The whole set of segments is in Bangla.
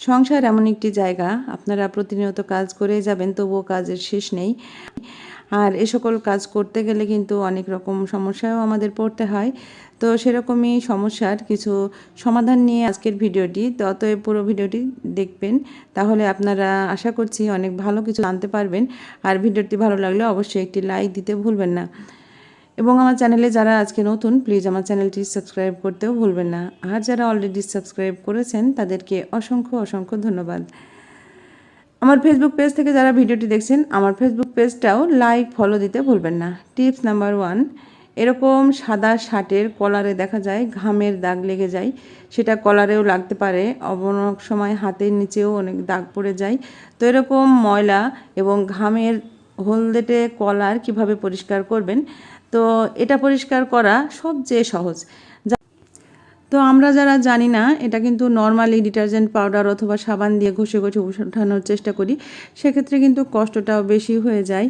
সংসার এমন একটি জায়গা, আপনারা প্রতিনিয়ত কাজ করে যাবেন, তবুও কাজের শেষ নেই। আর এ সকল কাজ করতে গেলে কিন্তু অনেক রকম সমস্যাও আমাদের পড়তে হয়। তো সেরকমই সমস্যার কিছু সমাধান নিয়ে আজকের ভিডিওটি অতএব পুরো ভিডিওটি দেখবেন। তাহলে আপনারা আশা করছি অনেক ভালো কিছু জানতে পারবেন। আর ভিডিওটি ভালো লাগলে অবশ্যই একটি লাইক দিতে ভুলবেন না। এবং আমার চ্যানেলে যারা আজকে নতুন প্লিজ আমার চ্যানেলটি সাবস্ক্রাইব করতেও ভুলবেন না। আর যারা অলরেডি সাবস্ক্রাইব করেছেন, তাদেরকে অসংখ্য অসংখ্য ধন্যবাদ। আমার ফেসবুক পেজ থেকে যারা ভিডিওটি দেখছেন, আমার ফেসবুক পেজটাও লাইক ফলো দিতে ভুলবেন না। টিপস নাম্বার ওয়ান এরকম সাদা শার্টের কলারে দেখা যায়, ঘামের দাগ লেগে যায়। সেটা কলারেও লাগতে পারে, অনেক সময় হাতের নিচেও অনেক দাগ পড়ে যায়। তো এরকম ময়লা এবং ঘামের হলদেটে কলার কীভাবে পরিষ্কার করবেন? তো এটা পরিষ্কার করা সবচেয়ে সহজ। তো আমরা যারা জানি না, এটা কিন্তু নর্মালি ডিটারজেন্ট পাউডার অথবা সাবান দিয়ে ঘষে ঘষে উঠানোর চেষ্টা করি, সেক্ষেত্রে কিন্তু কষ্টটাও বেশি হয়ে যায়।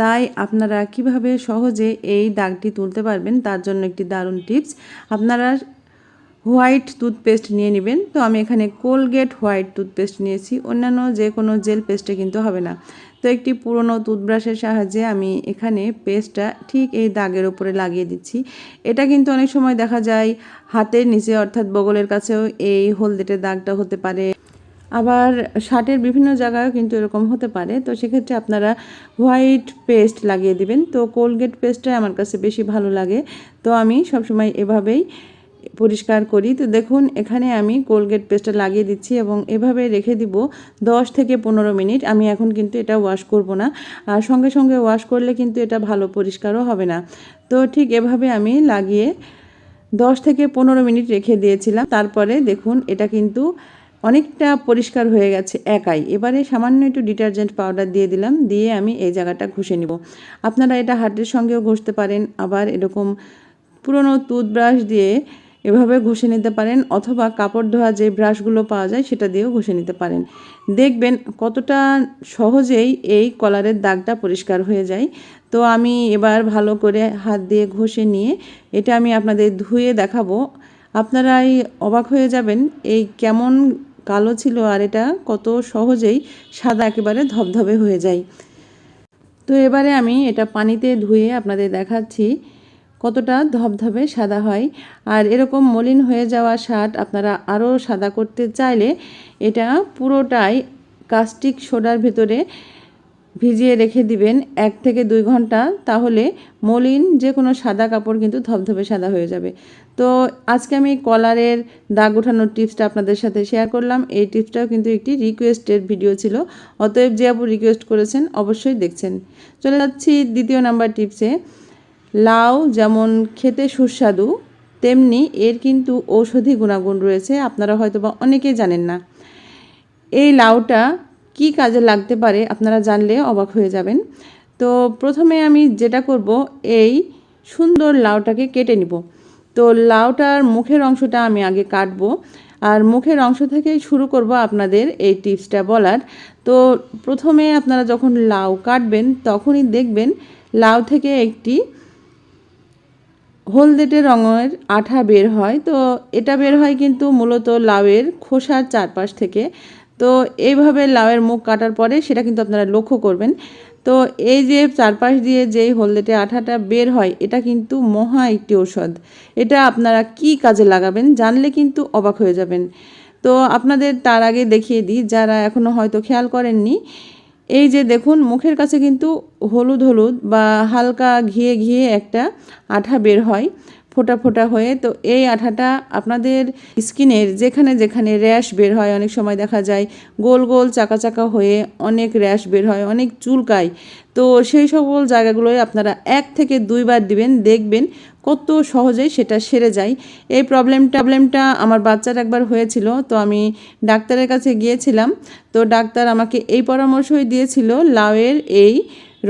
তাই আপনারা কীভাবে সহজে এই দাগটি তুলতে পারবেন, তার জন্য একটি দারুণ টিপস আপনারা হোয়াইট টুথপেস্ট নিয়ে নেবেন। তো আমি এখানে কোলগেট হোয়াইট টুথপেস্ট নিয়েছি। অন্যান্য যে কোনো জেল পেস্টে কিন্তু হবে না। তো একটি পুরনো টুথব্রাশের সাহায্যে আমি এখানে পেস্টটা ঠিক এই দাগের উপরে লাগিয়ে দিচ্ছি। এটা কিন্তু অনেক সময় দেখা যায় হাতের নিচে, অর্থাৎ বগলের কাছেও এই হলদেটে দাগটা হতে পারে। আবার শার্টের বিভিন্ন জায়গায়ও কিন্তু এরকম হতে পারে। তো সেক্ষেত্রে আপনারা হোয়াইট পেস্ট লাগিয়ে দিবেন। তো কোলগেট পেস্টটাই আমার কাছে বেশি ভালো লাগে। তো আমি সবসময় এভাবেই পরিষ্কার করি। তো দেখুন, এখানে আমি কোলগেট পেস্টটা লাগিয়ে দিচ্ছি এবং এভাবে রেখে দিব 10 থেকে পনেরো মিনিট। আমি এখন কিন্তু এটা ওয়াশ করব না। আর সঙ্গে সঙ্গে ওয়াশ করলে কিন্তু এটা ভালো পরিষ্কারও হবে না। তো ঠিক এভাবে আমি লাগিয়ে 10 থেকে পনেরো মিনিট রেখে দিয়েছিলাম। তারপরে দেখুন, এটা কিন্তু অনেকটা পরিষ্কার হয়ে গেছে একাই। এবারে সামান্য একটু ডিটারজেন্ট পাউডার দিয়ে দিলাম, দিয়ে আমি এই জায়গাটা ঘষে নিব। আপনারা এটা হাতের সঙ্গেও ঘষতে পারেন। আবার এরকম পুরনো টুথব্রাশ দিয়ে এভাবে ঘষে নিতে পারেন, অথবা কাপড় ধোয়া যে ব্রাশগুলো পাওয়া যায় সেটা দিয়েও ঘষে নিতে পারেন। দেখবেন কতটা সহজেই এই কলারের দাগটা পরিষ্কার হয়ে যায়। তো আমি এবার ভালো করে হাত দিয়ে ঘষে নিয়ে এটা আমি আপনাদের ধুয়ে দেখাবো। আপনারাই অবাক হয়ে যাবেন এই কেমন কালো ছিল আর এটা কত সহজেই সাদা একেবারে ধবধবে হয়ে যায়। তো এবারে আমি এটা পানিতে ধুয়ে আপনাদের দেখাচ্ছি। কতটা ধবধবে সাদা হয়। আর এরকম মলিন হয়ে যাওয়া শার্ট আপনারা আরও সাদা করতে চাইলে এটা পুরোটাই কাস্টিক সোডার ভেতরে ভিজিয়ে রেখে দিবেন এক থেকে দুই ঘণ্টা, তাহলে মলিন যে কোনো সাদা কাপড় কিন্তু ধবধবে সাদা হয়ে যাবে। তো আজকে আমি কলারের দাগ ওঠানোর টিপসটা আপনাদের সাথে শেয়ার করলাম। এই টিপসটাও কিন্তু একটি রিকোয়েস্টের ভিডিও ছিল। অতএব যে আপু রিকোয়েস্ট করেছেন, অবশ্যই দেখছেন। চলে যাচ্ছি দ্বিতীয় নাম্বার টিপসে। লাউ যেমন খেতে সুস্বাদু, তেমনি এর কিন্তু ঔষধি গুণাগুণ রয়েছে। আপনারা হয়তো বা অনেকেই জানেন না। এই লাউটা কি কাজে লাগতে পারে আপনারা জানলে অবাক হয়ে যাবেন। তো প্রথমে আমি যেটা করব, এই সুন্দর লাউটাকে কেটে নিব। তো লাউটার মুখের অংশটা আমি আগে কাটবো আর মুখের অংশ থেকেই শুরু করব আপনাদের এই টিপসটা বলার। তো প্রথমে আপনারা যখন লাউ কাটবেন, তখনই দেখবেন লাউ থেকে একটি হলদেটে রঙের আঠা বের হয়। তো এটা বের হয় কিন্তু মূলত লাউয়ের খোসার চারপাশ থেকে। তো এইভাবে লাউয়ের মুখ কাটার পরে সেটা কিন্তু আপনারা লক্ষ্য করবেন। তো এই যে চারপাশ দিয়ে যেই হলদেটে আঠাটা বের হয়, এটা কিন্তু মহা একটি ঔষধ। এটা আপনারা কি কাজে লাগাবেন জানলে কিন্তু অবাক হয়ে যাবেন। তো আপনাদের তার আগে দেখিয়ে দিই, যারা এখনও হয়তো খেয়াল করেননি এই যে দেখুন, মুখের কাছে কিন্তু হলুদ হলুদ বা হালকা ঘিয়ে ঘিয়ে একটা আঠা বের হয়। ফোটা ফোটা হয়ে, তো এই আঠাটা আপনাদের স্কিনের যেখানে যেখানে র্যাশ বের হয়, অনেক সময় দেখা যায় গোল গোল চাকা চাকা হয়ে অনেক র্যাশ বের হয়, অনেক চুলকায়। তো সেই সকল জায়গাগুলোয় আপনারা এক থেকে দুইবার দিবেন, দেখবেন কত সহজেই সেটা সেরে যায়। এই প্রবলেম প্রবলেমটা আমার বাচ্চার একবার হয়েছিল, তো আমি ডাক্তারের কাছে গিয়েছিলাম, তো ডাক্তার আমাকে এই পরামর্শই দিয়েছিল, লাউয়ের এই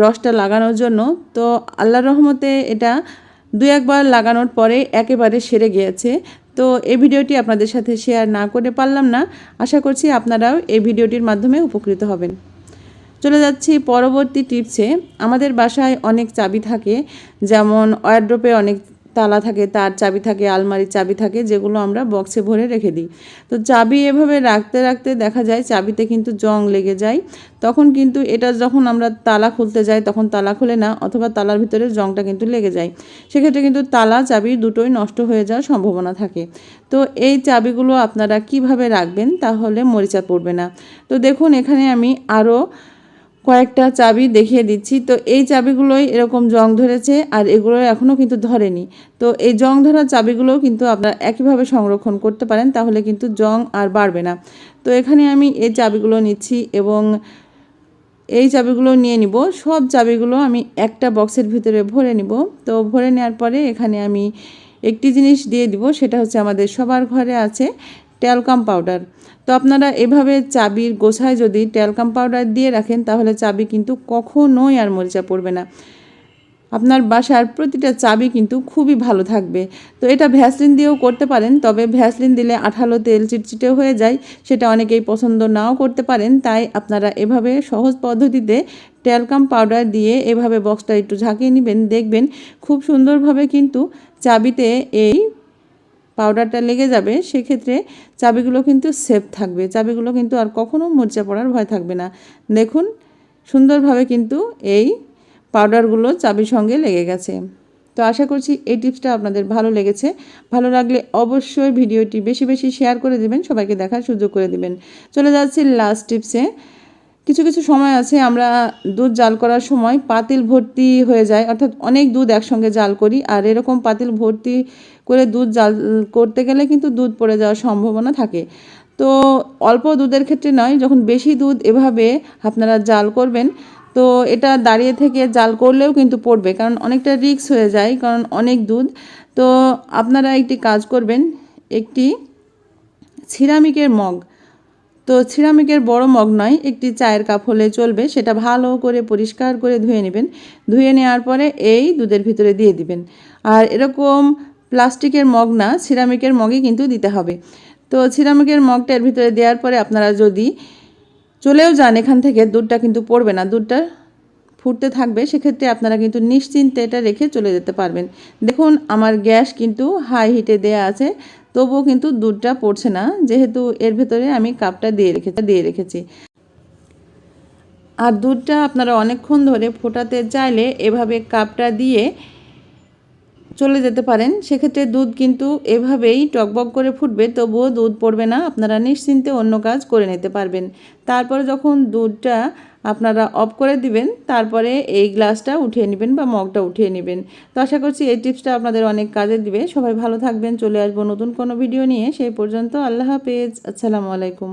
রসটা লাগানোর জন্য। তো আল্লাহর রহমতে এটা দু একবার লাগানোর পরে একেবারে সেরে গিয়েছে। তো এই ভিডিওটি আপনাদের সাথে শেয়ার না করে পারলাম না। আশা করছি আপনারাও এই ভিডিওটির মাধ্যমে উপকৃত হবেন। চলে যাচ্ছি পরবর্তী টিপসে। আমাদের বাসায় অনেক চাবি থাকে, যেমন ওয়ারড্রোপে অনেক তালা থাকে, তার চাবি থাকে, আলমারির চাবি থাকে, যেগুলো আমরা বক্সে ভরে রেখে দিই। তো চাবি এভাবে রাখতে রাখতে দেখা যায় চাবিতে কিন্তু জং লেগে যায়। তখন কিন্তু এটা যখন আমরা তালা খুলতে যাই, তখন তালা খুলে না, অথবা তালার ভিতরে জংটা কিন্তু লেগে যায়। সেক্ষেত্রে কিন্তু তালা, চাবি দুটোই নষ্ট হয়ে যাওয়ার সম্ভাবনা থাকে। তো এই চাবিগুলো আপনারা কীভাবে রাখবেন, তাহলে মরিচা পড়বে না। তো দেখুন, এখানে আমি আরও কয়েকটা চাবি দেখিয়ে দিচ্ছি। তো এই চাবিগুলোই এরকম জং ধরেছে আর এগুলো এখনও কিন্তু ধরেনি। তো এই জং ধরা চাবিগুলোও কিন্তু আপনারা একইভাবে সংরক্ষণ করতে পারেন, তাহলে কিন্তু জং আর বাড়বে না। তো এখানে আমি এই চাবিগুলো নিচ্ছি এবং এই চাবিগুলো নিয়ে নিব। সব চাবিগুলো আমি একটা বক্সের ভিতরে ভরে নিব। তো ভরে নেওয়ার পরে এখানে আমি একটি জিনিস দিয়ে দিব, সেটা হচ্ছে আমাদের সবার ঘরে আছে। Talcum powder. তো আপনারা এভাবে চাবির গোছায় যদি ট্যালকাম পাউডার দিয়ে রাখেন, তাহলে চাবি কিন্তু কখনোই আর মরিচা পড়বে না। আপনার বাসার প্রতিটা চাবি কিন্তু খুবই ভালো থাকবে। তো এটা ভ্যাসলিন দিয়েও করতে পারেন, তবে ভ্যাসলিন দিলে আঠালো তেল চিটচিটে হয়ে যায়, সেটা অনেকেই পছন্দ নাও করতে পারেন। তাই আপনারা এভাবে সহজ পদ্ধতিতে ট্যালকাম পাউডার দিয়ে এভাবে বক্সটা একটু ঝাঁকিয়ে নেবেন। দেখবেন খুব সুন্দরভাবে কিন্তু চাবিতে এই পাউডারটা লেগে যাবে, সেক্ষেত্রে চাবিগুলো কিন্তু সেফ থাকবে। চাবিগুলো কিন্তু আর কখনো মরচা পড়ার ভয় থাকবে না। দেখুন, সুন্দরভাবে কিন্তু এই পাউডারগুলো চাবির সঙ্গে লেগে গেছে। তো আশা করছি এই টিপসটা আপনাদের ভালো লেগেছে। ভালো লাগলে অবশ্যই ভিডিওটি বেশি বেশি শেয়ার করে দেবেন, সবাইকে দেখার সুযোগ করে দেবেন। চলে যাচ্ছি লাস্ট টিপসে কিছু কিছু সময় আছে আমরা দুধ জাল করার সময় পাতিল ভর্তি হয়ে যায়, অর্থাৎ অনেক দুধ একসঙ্গে জাল করি। আর এরকম পাতিল ভর্তি করে দুধ জাল করতে গেলে কিন্তু দুধ পড়ে যাওয়ার সম্ভাবনা থাকে। তো অল্প দুধের ক্ষেত্রে নয়, যখন বেশি দুধ এভাবে আপনারা জাল করবেন, তো এটা দাঁড়িয়ে থেকে জাল করলেও কিন্তু পড়বে, কারণ অনেকটা রিক্স হয়ে যায়, কারণ অনেক দুধ। তো আপনারা একটি কাজ করবেন, একটি সিরামিকের মগ তো সিরামিকের বড় মগ নয়, একটি চায়ের কাপ হলে চলবে। সেটা ভালো করে পরিষ্কার করে ধুয়ে নেবেন। ধুয়ে নেওয়ার পরে এই দুধের ভিতরে দিয়ে দিবেন। আর এরকম প্লাস্টিকের মগ না, সিরামিকের মগই কিন্তু দিতে হবে। তো সিরামিকের মগটা এর ভিতরে দেওয়ার পরে আপনারা যদি চলেও যান এখান থেকে, দুধটা কিন্তু পড়বে না। দুধটা ফুটতে থাকবে, সেক্ষেত্রে আপনারা কিন্তু নিশ্চিন্তে এটা রেখে চলে যেতে পারবেন। দেখুন, আমার গ্যাস কিন্তু হাই হিটে দেয়া আছে। তবুও কিন্তু দুধটা পড়ছে না। যেহেতু এর ভেতরে আমি কাপটা দিয়ে রেখে দিয়ে রেখেছি। আর দুধটা আপনারা অনেকক্ষণ ধরে ফোটাতে চাইলে এভাবে কাপটা দিয়ে চলে যেতে পারেন। সেক্ষেত্রে দুধ কিন্তু এভাবেই টকবক করে ফুটবে, তবুও দুধ পড়বে না। আপনারা নিশ্চিন্তে অন্য কাজ করে নিতে পারবেন। তারপরে যখন দুধটা আপনারা অফ করে দিবেন, তারপরে এই গ্লাসটা উঠিয়ে নেবেন বা মগটা উঠিয়ে নেবেন। তো আশা করছি এই টিপসটা আপনাদের অনেক কাজে দিবে। সবাই ভালো থাকবেন, চলে আসব নতুন কোনো ভিডিও নিয়ে। সেই পর্যন্ত আল্লাহ হাফেজ। আসসালামু আলাইকুম।